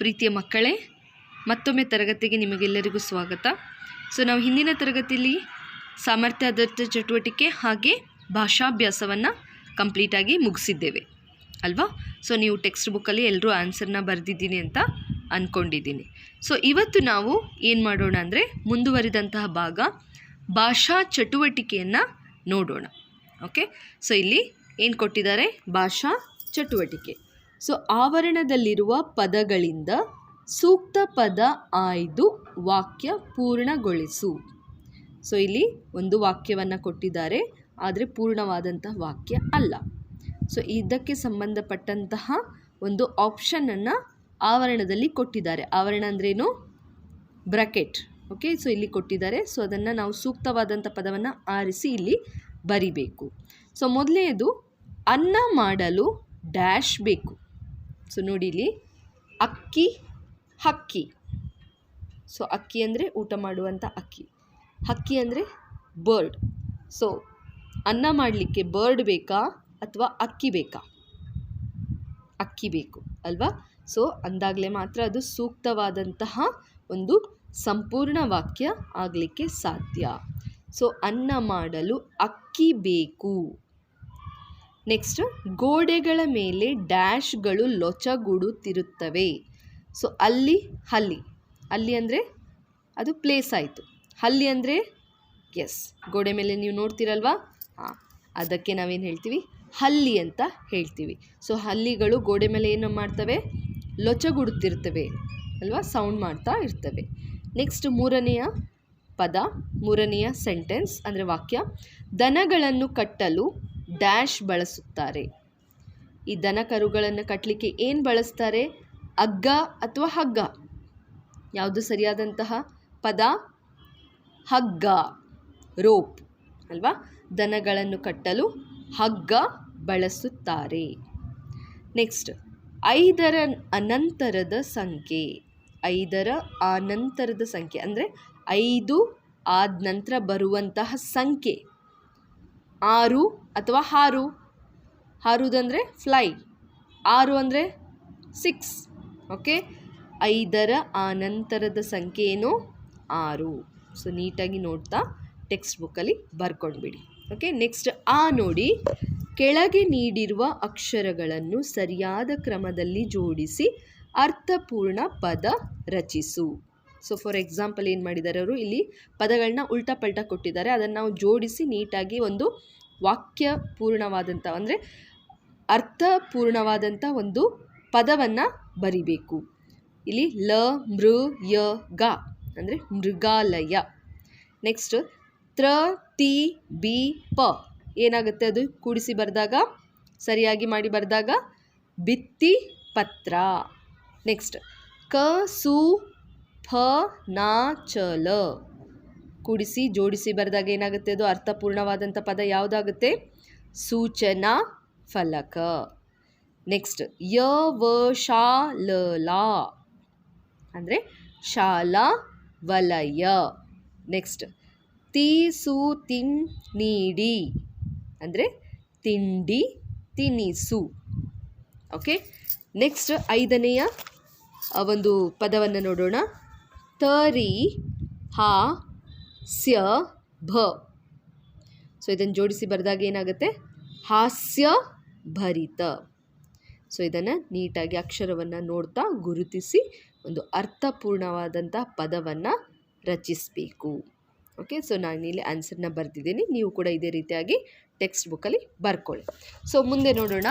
ಪ್ರೀತಿಯ ಮಕ್ಕಳೇ, ಮತ್ತೊಮ್ಮೆ ತರಗತಿಗೆ ನಿಮಗೆಲ್ಲರಿಗೂ ಸ್ವಾಗತ. ಸೊ, ನಾವು ಹಿಂದಿನ ತರಗತಿಯಲ್ಲಿ ಸಾಮರ್ಥ್ಯ ಆಧಾರಿತ ಚಟುವಟಿಕೆ ಹಾಗೆ ಭಾಷಾಭ್ಯಾಸವನ್ನು ಕಂಪ್ಲೀಟಾಗಿ ಮುಗಿಸಿದ್ದೇವೆ. ಅಲ್ವಾ? ಸೊ, ನೀವು ಟೆಕ್ಸ್ಟ್ ಬುಕ್ಕಲ್ಲಿ ಎಲ್ಲರೂ ಆನ್ಸರ್ನ ಬರೆದಿದ್ದೀನಿ ಅಂತ ಅಂದ್ಕೊಂಡಿದ್ದೀನಿ ಸೊ, ಇವತ್ತು ನಾವು ಏನು ಮಾಡೋಣ ಅಂದರೆ ಮುಂದುವರಿದಂತಹ ಭಾಗ ಭಾಷಾ ಚಟುವಟಿಕೆಯನ್ನು ನೋಡೋಣ. ಓಕೆ? ಸೊ, ಇಲ್ಲಿ ಏನು ಕೊಟ್ಟಿದ್ದಾರೆ? ಭಾಷಾ ಚಟುವಟಿಕೆ. ಸೊ ಆವರಣದಲ್ಲಿರುವ ಪದಗಳಿಂದ ಸೂಕ್ತ ಪದ ಆಯ್ದು ವಾಕ್ಯ ಪೂರ್ಣಗೊಳಿಸು. ಸೊ ಇಲ್ಲಿ ಒಂದು ವಾಕ್ಯವನ್ನು ಕೊಟ್ಟಿದ್ದಾರೆ, ಆದರೆ ಪೂರ್ಣವಾದಂತಹ ವಾಕ್ಯ ಅಲ್ಲ. ಸೊ ಇದಕ್ಕೆ ಸಂಬಂಧಪಟ್ಟಂತಹ ಒಂದು ಆಪ್ಷನನ್ನು ಆವರಣದಲ್ಲಿ ಕೊಟ್ಟಿದ್ದಾರೆ. ಆವರಣ ಅಂದ್ರೇನು? ಬ್ರಕೆಟ್. ಓಕೆ ಸೊ ಇಲ್ಲಿ ಕೊಟ್ಟಿದ್ದಾರೆ. ಸೊ ಅದನ್ನು ನಾವು ಸೂಕ್ತವಾದಂಥ ಪದವನ್ನು ಆರಿಸಿ ಇಲ್ಲಿ ಬರಿಬೇಕು. ಸೊ ಮೊದಲನೆಯದು ಅನ್ನ ಮಾಡಲು ಡ್ಯಾಶ್ ಬೇಕು. ಸೊ ನೋಡಿ ಇಲ್ಲಿ ಅಕ್ಕಿ, ಹಕ್ಕಿ. ಸೊ ಅಕ್ಕಿ ಅಂದರೆ ಊಟ ಮಾಡುವಂಥ ಅಕ್ಕಿ. ಹಕ್ಕಿ ಅಂದರೆ ಬರ್ಡ್ ಸೊ ಅನ್ನ ಮಾಡಲಿಕ್ಕೆ ಬರ್ಡ್ ಬೇಕಾ ಅಥವಾ ಅಕ್ಕಿ ಬೇಕಾ? ಅಕ್ಕಿ ಬೇಕು ಅಲ್ವಾ? ಸೊ ಅಂದಾಗಲೇ ಮಾತ್ರ ಅದು ಸೂಕ್ತವಾದಂತಹ ಒಂದು ಸಂಪೂರ್ಣ ವಾಕ್ಯ ಆಗಲಿಕ್ಕೆ ಸಾಧ್ಯ. ಸೊ ಅನ್ನ ಮಾಡಲು ಅಕ್ಕಿ ಬೇಕು. ನೆಕ್ಸ್ಟ್ ಗೋಡೆಗಳ ಮೇಲೆ ಡ್ಯಾಶ್ಗಳು ಲೊಚಗುಡುತ್ತಿರುತ್ತವೆ. ಸೊ ಅಲ್ಲಿ ಹಲ್ಲಿ ಅಲ್ಲಿ ಅಂದರೆ ಅದು ಪ್ಲೇಸ್ ಆಯಿತು. ಹಲ್ಲಿ ಅಂದರೆ ಎಸ್ ಗೋಡೆ ಮೇಲೆ ನೀವು ನೋಡ್ತೀರಲ್ವಾ? ಹಾಂ ಅದಕ್ಕೆ ನಾವೇನು ಹೇಳ್ತೀವಿ? ಹಲ್ಲಿ ಅಂತ ಹೇಳ್ತೀವಿ. ಸೊ ಹಲ್ಲಿಗಳು ಗೋಡೆ ಮೇಲೆ ಏನು ಮಾಡ್ತವೆ? ಲೊಚಗುಡುತ್ತಿರ್ತವೆ ಅಲ್ವಾ? ಸೌಂಡ್ ಮಾಡ್ತಾ ಇರ್ತವೆ. ನೆಕ್ಸ್ಟ್ ಮೂರನೆಯ ಪದ, ಮೂರನೆಯ ಸೆಂಟೆನ್ಸ್ ಅಂದರೆ ವಾಕ್ಯ. ದನಗಳನ್ನು ಕಟ್ಟಲು ಡ್ಯಾಶ್ ಬಳಸುತ್ತಾರೆ. ಈ ದನ ಕರುಗಳನ್ನು ಕಟ್ಟಲಿಕ್ಕೆ ಏನು ಬಳಸ್ತಾರೆ? ಅಗ್ಗ ಅಥವಾ ಹಗ್ಗ? ಯಾವುದು ಸರಿಯಾದಂತಹ ಪದ? ಹಗ್ಗ, ರೋಪ್ ಅಲ್ವಾ? ದನಗಳನ್ನು ಕಟ್ಟಲು ಹಗ್ಗ ಬಳಸುತ್ತಾರೆ. ನೆಕ್ಸ್ಟ್, ಐದರ ಅನಂತರದ ಸಂಖ್ಯೆ. ಐದರ ಆನಂತರದ ಸಂಖ್ಯೆ ಅಂದರೆ ಐದು ಆದ ನಂತರ ಬರುವಂತಹ ಸಂಖ್ಯೆ. ಆರು ಅಥವಾ ಹಾರು. ಹಾರುವುದಂದರೆ ಫ್ಲೈ ಆರು ಅಂದರೆ ಸಿಕ್ಸ್ ಓಕೆ ಐದರ ಆನಂತರದ ಸಂಖ್ಯೆ ಏನು? ಆರು. ಸೊ ನೀಟಾಗಿ ನೋಡ್ತಾ ಟೆಕ್ಸ್ಟ್ ಬುಕ್ಕಲ್ಲಿ ಬರ್ಕೊಂಡ್ಬಿಡಿ. ಓಕೆ ನೆಕ್ಸ್ಟ್ ಆ ನೋಡಿ ಕೆಳಗೆ ನೀಡಿರುವ ಅಕ್ಷರಗಳನ್ನು ಸರಿಯಾದ ಕ್ರಮದಲ್ಲಿ ಜೋಡಿಸಿ ಅರ್ಥಪೂರ್ಣ ಪದ ರಚಿಸು. ಸೊ ಫಾರ್ ಎಕ್ಸಾಂಪಲ್ ಏನು ಮಾಡಿದ್ದಾರೆ ಅವರು? ಇಲ್ಲಿ ಪದಗಳನ್ನ ಉಲ್ಟಾ ಪಲ್ಟಾ ಕೊಟ್ಟಿದ್ದಾರೆ. ಅದನ್ನು ನಾವು ಜೋಡಿಸಿ ನೀಟಾಗಿ ಒಂದು ವಾಕ್ಯ ಪೂರ್ಣವಾದಂಥ ಅಂದರೆ ಅರ್ಥಪೂರ್ಣವಾದಂಥ ಒಂದು ಪದವನ್ನು ಬರಿಬೇಕು. ಇಲ್ಲಿ ಲ, ಮೃ, ಯ, ಗ, ಅಂದರೆ ಮೃಗಾಲಯ. ನೆಕ್ಸ್ಟ್ ತ್ರ, ತಿ, ಬಿ, ಪ. ಏನಾಗುತ್ತೆ ಅದು? ಕೂಡಿಸಿ ಬರೆದಾಗ, ಸರಿಯಾಗಿ ಮಾಡಿ ಬರೆದಾಗ ಭಿತ್ತಿ ಪತ್ರ. ನೆಕ್ಸ್ಟ್ ಕ, ಸು ಫ ನಾ, ಚ, ಲ. ಕೂಡಿಸಿ, ಜೋಡಿಸಿ ಬರೆದಾಗ ಏನಾಗುತ್ತೆ ಅದು? ಅರ್ಥಪೂರ್ಣವಾದಂಥ ಪದ ಯಾವುದಾಗುತ್ತೆ? ಸೂಚನಾ, ಫಲಕ. ನೆಕ್ಸ್ಟ್ ಯ, ವ, ಶಾ, ಲ, ಲಾ. ಅಂದರೆ ಶಾಲಾ, ವಲಯ. ನೆಕ್ಸ್ಟ್ ತಿ, ಸು, ತಿನ್, ನೀಡಿ. ಅಂದರೆ ತಿಂಡಿ, ತಿನಿಸು. ಓಕೆ ನೆಕ್ಸ್ಟ್ ಐದನೆಯ ಒಂದು ಪದವನ್ನು ನೋಡೋಣ. ತರಿ ಹಾ ಸ್ಯ ಭ. ಸೊ ಇದನ್ನು ಜೋಡಿಸಿ ಬರೆದಾಗ ಏನಾಗುತ್ತೆ? ಹಾಸ್ಯ ಭರಿತ. ಸೊ ಇದನ್ನು ನೀಟಾಗಿ ಅಕ್ಷರವನ್ನು ನೋಡ್ತಾ ಗುರುತಿಸಿ ಒಂದು ಅರ್ಥಪೂರ್ಣವಾದಂಥ ಪದವನ್ನು ರಚಿಸಬೇಕು. ಓಕೆ ಸೊ ನಾನು ಇಲ್ಲಿ ಆನ್ಸರ್ನ ಬರೆದಿದ್ದೀನಿ. ನೀವು ಕೂಡ ಇದೇ ರೀತಿಯಾಗಿ ಟೆಕ್ಸ್ಟ್ ಬುಕ್ಕಲ್ಲಿ ಬರ್ಕೊಳ್ಳಿ. ಸೊ ಮುಂದೆ ನೋಡೋಣ.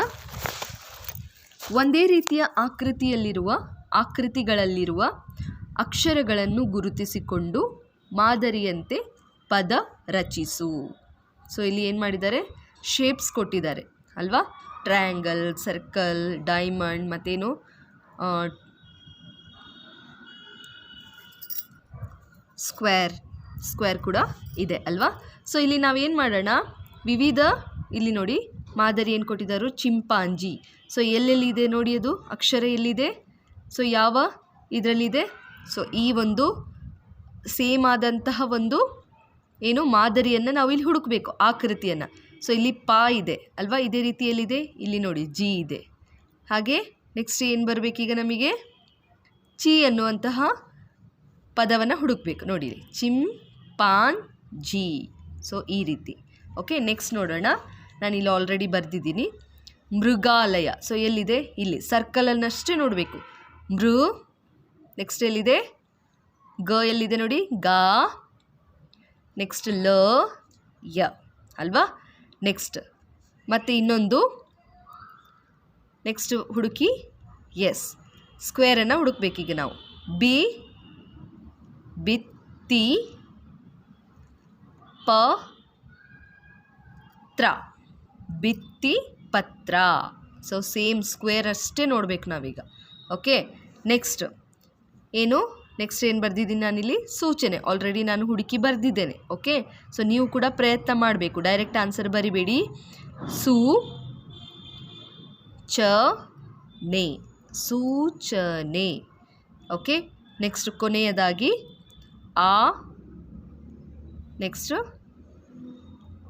ಒಂದೇ ರೀತಿಯ ಆಕೃತಿಯಲ್ಲಿರುವ, ಆಕೃತಿಗಳಲ್ಲಿರುವ ಅಕ್ಷರಗಳನ್ನು ಗುರುತಿಸಿಕೊಂಡು ಮಾದರಿಯಂತೆ ಪದ ರಚಿಸು. ಸೊ ಇಲ್ಲಿ ಏನು ಮಾಡಿದ್ದಾರೆ? ಶೇಪ್ಸ್ ಕೊಟ್ಟಿದ್ದಾರೆ, ಅಲ್ವಾ? ಟ್ರಯಾಂಗಲ್ ಸರ್ಕಲ್ ಡೈಮಂಡ್ ಮತ್ತೇನು? ಸ್ಕ್ವೇರ್ ಸ್ಕ್ವೇರ್ ಕೂಡ ಇದೆ, ಅಲ್ವಾ? ಸೊ ಇಲ್ಲಿ ನಾವೇನು ಮಾಡೋಣ? ವಿವಿಧ, ಇಲ್ಲಿ ನೋಡಿ, ಮಾದರಿ ಏನು ಕೊಟ್ಟಿದ್ದಾರೋ? ಚಿಂಪಾಂಜಿ. ಸೊ ಎಲ್ಲೆಲ್ಲಿದೆ ನೋಡಿ ಅದು? ಅಕ್ಷರ ಎಲ್ಲಿದೆ? ಸೊ ಯಾವ ಇದರಲ್ಲಿದೆ? ಸೊ ಈ ಒಂದು ಸೇಮ್ ಆದಂತಹ ಒಂದು ಏನು ಮಾದರಿಯನ್ನು ನಾವು ಇಲ್ಲಿ ಹುಡುಕಬೇಕು ಆಕೃತಿಯನ್ನು ಸೊ ಇಲ್ಲಿ ಪಾ ಇದೆ. ಅಲ್ವಾ? ಇದೇ ರೀತಿಯಲ್ಲಿದೆ. ಇಲ್ಲಿ ನೋಡಿ, ಜಿ ಇದೆ. ಹಾಗೆ ನೆಕ್ಸ್ಟ್ ಏನು ಬರಬೇಕೀಗ ನಮಗೆ? ಚಿ ಅನ್ನುವಂತಹ ಪದವನ್ನು ಹುಡುಕಬೇಕು. ನೋಡಿ. ಚಿಮ್ ಪಾನ್ ಜಿ. ಸೊ ಈ ರೀತಿ. ಓಕೆ ನೆಕ್ಸ್ಟ್ ನೋಡೋಣ. ನಾನು ಇಲ್ಲಿ ಆಲ್ರೆಡಿ ಬರೆದಿದ್ದೀನಿ. ಮೃಗಾಲಯ. ಸೊ ಎಲ್ಲಿದೆ? ಇಲ್ಲಿ. ಸರ್ಕಲನ್ನಷ್ಟೇ ನೋಡಬೇಕು. ಮೃ ನೆಕ್ಸ್ಟ್ ಎಲ್ಲಿದೆ? ಗ ಎಲ್ಲಿದೆ ನೋಡಿ? ಗಾ. ನೆಕ್ಸ್ಟ್ ಲ, ಯ. ಅಲ್ವಾ? ನೆಕ್ಸ್ಟ್ ಮತ್ತು ಇನ್ನೊಂದು? ನೆಕ್ಸ್ಟ್ ಹುಡುಕಿ? ಎಸ್ ಸ್ಕ್ವೇರನ್ನು ಹುಡುಕ್ಬೇಕೀಗ ನಾವು. ಬಿ, ಬಿತ್ತಿ, ಪ, ತ್ರ. ಬಿತ್ತಿ, ಪತ್ರ. ಸೊ ಸೇಮ್ ಸ್ಕ್ವೇರ್ ಅಷ್ಟೇ ನೋಡ್ಬೇಕು ನಾವೀಗ. ಓಕೆ ನೆಕ್ಸ್ಟ್ ಏನು? ನೆಕ್ಸ್ಟ್ ಏನು ಬರೆದಿದ್ದೀನಿ ನಾನಿಲ್ಲಿ? ಸೂಚನೆ. ಆಲ್ರೆಡಿ ನಾನು ಹುಡುಕಿ ಬರೆದಿದ್ದೇನೆ ಓಕೆ ಸೊ ನೀವು ಕೂಡ ಪ್ರಯತ್ನ ಮಾಡಬೇಕು. Direct answer ಬರಿಬೇಡಿ. ಸೂ ಚ ನೆ. ಸೂಚನೆ ಓಕೆ ನೆಕ್ಸ್ಟ್ ಕೊನೆಯದಾಗಿ, ಆ ನೆಕ್ಸ್ಟ್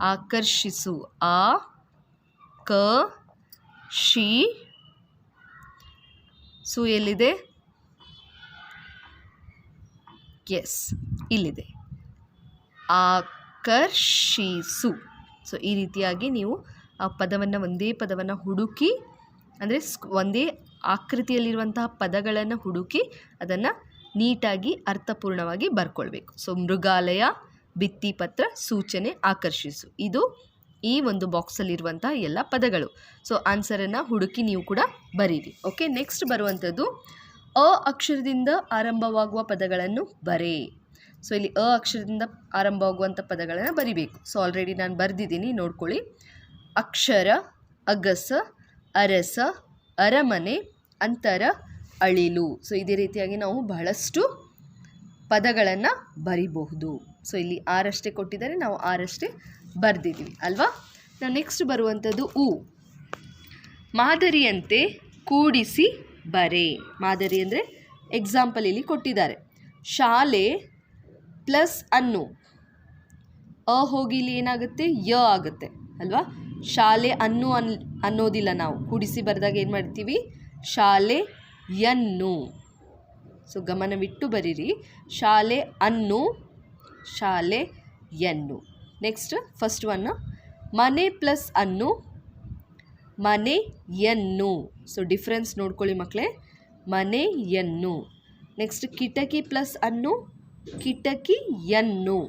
ಆಕರ್ಷಿಸು, ಆ, ಕ, ಶಿ. ಸು ಎಲ್ಲಿದೆ? ಎಸ್ ಇಲ್ಲಿದೆ. ಆಕರ್ಷಿಸು. ಸೊ ಈ ರೀತಿಯಾಗಿ ನೀವು, ಆ, ಪದವನ್ನು ಒಂದೇ ಪದವನ್ನು ಹುಡುಕಿ, ಅಂದರೆ ಒಂದೇ ಆಕೃತಿಯಲ್ಲಿರುವಂತಹ ಪದಗಳನ್ನು ಹುಡುಕಿ, ಅದನ್ನು ನೀಟಾಗಿ, ಅರ್ಥಪೂರ್ಣವಾಗಿ ಬರ್ಕೊಳ್ಬೇಕು. ಸೊ ಮೃಗಾಲಯ, ಭಿತ್ತಿಪತ್ರ, ಸೂಚನೆ, ಆಕರ್ಷಿಸು. ಇದು ಈ ಒಂದು ಬಾಕ್ಸಲ್ಲಿರುವಂತಹ ಎಲ್ಲ ಪದಗಳು. ಸೊ ಆನ್ಸರನ್ನು ಹುಡುಕಿ ನೀವು ಕೂಡ ಬರೀರಿ. ಓಕೆ ನೆಕ್ಸ್ಟ್ ಬರುವಂಥದ್ದು ಅ ಅಕ್ಷರದಿಂದ ಆರಂಭವಾಗುವ ಪದಗಳನ್ನು ಬರೆ. ಸೊ ಇಲ್ಲಿ ಅ ಅಕ್ಷರದಿಂದ ಆರಂಭವಾಗುವಂಥ ಪದಗಳನ್ನು ಬರಿಬೇಕು. ಸೊ ಆಲ್ರೆಡಿ ನಾನು ಬರೆದಿದ್ದೀನಿ, ನೋಡ್ಕೊಳ್ಳಿ. ಅಕ್ಷರ, ಅಗಸ, ಅರಸ, ಅರಮನೆ, ಅಂತರ, ಅಳಿಲು. ಸೊ ಇದೇ ರೀತಿಯಾಗಿ ನಾವು ಬಹಳಷ್ಟು ಪದಗಳನ್ನು ಬರಿಬಹುದು. ಸೊ ಇಲ್ಲಿ ಆರಷ್ಟೇ ಕೊಟ್ಟಿದ್ದಾರೆ, ನಾವು ಆರಷ್ಟೇ ಬರೆದಿದ್ದೀವಿ. ಅಲ್ವಾ? ನಾವು ನೆಕ್ಸ್ಟ್ ಬರುವಂಥದ್ದು ಉ. ಮಾದರಿಯಂತೆ ಕೂಡಿಸಿ ಬರೆ, ಮಾದರಿ ಅಂದರೆ ಎಕ್ಸಾಂಪಲ್ ಇಲ್ಲಿ ಕೊಟ್ಟಿದ್ದಾರೆ. ಶಾಲೆ ಪ್ಲಸ್ ಅನ್ನು ಅ ಹೋಗಿ ಇಲ್ಲಿ ಏನಾಗುತ್ತೆ? ಯ ಆಗುತ್ತೆ, ಅಲ್ವಾ? ಶಾಲೆ ಅನ್ನು ಅನ್, ಅನ್ನೋದಿಲ್ಲ ನಾವು. ಕೂಡಿಸಿ ಬರೆದಾಗ ಏನು ಮಾಡ್ತೀವಿ? ಶಾಲೆ ಯನ್ನು. ಸೊ ಗಮನವಿಟ್ಟು ಬರೀರಿ. ಶಾಲೆ ಅನ್ನು, ಶಾಲೆ ಯನ್ನು. ನೆಕ್ಸ್ಟ್ ಫಸ್ಟ್ ಒನ್ ಮನೆ ಪ್ಲಸ್ ಅನ್ನು ಮನೆಯನ್ನು. ಸೊ ಡಿಫ್ರೆನ್ಸ್ ನೋಡ್ಕೊಳ್ಳಿ ಮಕ್ಕಳೇ ಮನೆಯನ್ನು. ನೆಕ್ಸ್ಟ್ ಕಿಟಕಿ ಪ್ಲಸ್ ಅನ್ನು ಕಿಟಕಿಯನ್ನು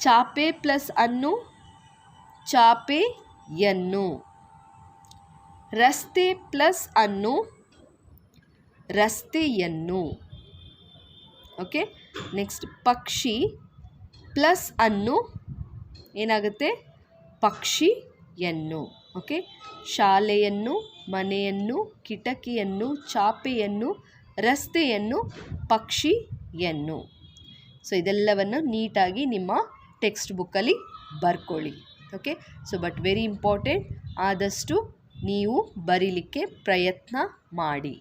ಚಾಪೆ ಪ್ಲಸ್ ಅನ್ನು ಚಾಪೆಯನ್ನು ರಸ್ತೆ ಪ್ಲಸ್ ಅನ್ನು ರಸ್ತೆಯನ್ನು ಓಕೆ ನೆಕ್ಸ್ಟ್ ಪಕ್ಷಿ ಪ್ಲಸ್ ಅನ್ನು, ಏನಾಗುತ್ತೆ? ಪಕ್ಷಿಯನ್ನು ಓಕೆ? ಶಾಲೆಯನ್ನು, ಮನೆಯನ್ನು, ಕಿಟಕಿಯನ್ನು, ಚಾಪೆಯನ್ನು, ರಸ್ತೆಯನ್ನು, ಪಕ್ಷಿಯನ್ನು. ಸೊ ಇದೆಲ್ಲವನ್ನು ನೀಟಾಗಿ ನಿಮ್ಮ ಟೆಕ್ಸ್ಟ್ ಬುಕ್ಕಲ್ಲಿ ಬರ್ಕೊಳ್ಳಿ. Okay so but very important ಆದಷ್ಟು ನೀವು ಬರೀಲಿಕ್ಕೆ ಪ್ರಯತ್ನ ಮಾಡಿ.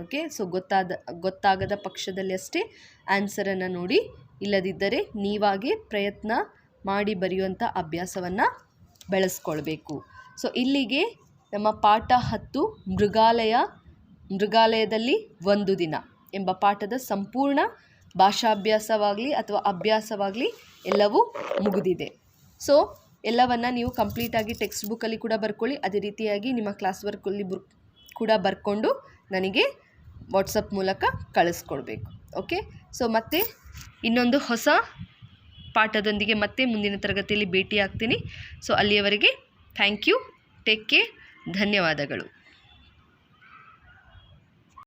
ಓಕೆ ಸೊ ಗೊತ್ತಾದ, ಗೊತ್ತಾಗದ ಪಕ್ಷದಲ್ಲಿ ಅಷ್ಟೇ ಆನ್ಸರನ್ನು ನೋಡಿ. ಇಲ್ಲದಿದ್ದರೆ ನೀವಾಗೇ ಪ್ರಯತ್ನ ಮಾಡಿ ಬರೆಯುವಂಥ ಅಭ್ಯಾಸವನ್ನು ಬೆಳೆಸ್ಕೊಳ್ಬೇಕು. ಸೊ ಇಲ್ಲಿಗೆ ನಮ್ಮ ಪಾಠ ಹತ್ತು, ಮೃಗಾಲಯ, ಮೃಗಾಲಯದಲ್ಲಿ ಒಂದು ದಿನ ಎಂಬ ಪಾಠದ ಸಂಪೂರ್ಣ ಭಾಷಾಭ್ಯಾಸವಾಗಲಿ ಅಥವಾ ಅಭ್ಯಾಸವಾಗಲಿ ಎಲ್ಲವೂ ಮುಗಿದಿದೆ. ಸೊ ಎಲ್ಲವನ್ನು ನೀವು ಕಂಪ್ಲೀಟಾಗಿ ಟೆಕ್ಸ್ಟ್ ಬುಕ್ಕಲ್ಲಿ ಕೂಡ ಬರ್ಕೊಳ್ಳಿ. ಅದೇ ರೀತಿಯಾಗಿ ನಿಮ್ಮ ಕ್ಲಾಸ್ ವರ್ಕಲ್ಲಿ ಬುಕ್ ಕೂಡ ಬರ್ಕೊಂಡು ನನಗೆ ವಾಟ್ಸಪ್ ಮೂಲಕ ಕಳಿಸ್ಕೊಡ್ಬೇಕು. ಓಕೆ ಸೊ ಮತ್ತೆ ಇನ್ನೊಂದು ಹೊಸ ಪಾಠದೊಂದಿಗೆ ಮತ್ತೆ ಮುಂದಿನ ತರಗತಿಯಲ್ಲಿ ಭೇಟಿ ಆಗ್ತೀನಿ ಸೊ ಅಲ್ಲಿಯವರೆಗೆ ಥ್ಯಾಂಕ್ ಯು. Take care. ಧನ್ಯವಾದಗಳು.